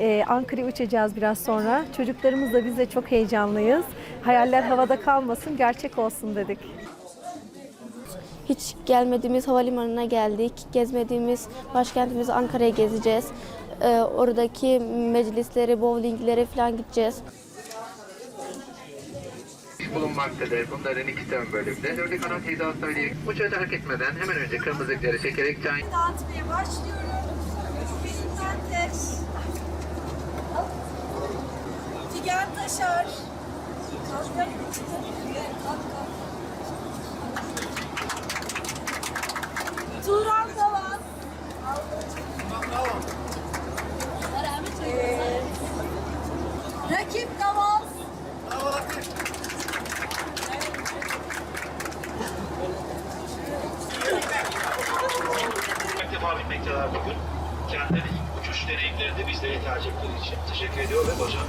Ee, Ankara'ya uçacağız biraz sonra. Çocuklarımızla biz de çok heyecanlıyız. Hayaller havada kalmasın, gerçek olsun dedik. Hiç gelmediğimiz havalimanına geldik. Gezmediğimiz başkentimiz Ankara'ya gezeceğiz. Ee, oradaki meclisleri, bowlinglere falan gideceğiz bulunmaktadır. Bunların iki ön bölümde. Dördü kanat hizasıyla uçağı terk etmeden hemen önce kırmızı ışıkları çekerek can dağıtmaya başlıyorum. Birinden de Figen Taşar. Kalk kalk. Kalk. Turan Davan. Ee, Rakip Davan. Binmekteler bugün. Kendileri ilk uçuş deneyimlerini bizlere tercih ettikleri için teşekkür ediyor ve hocam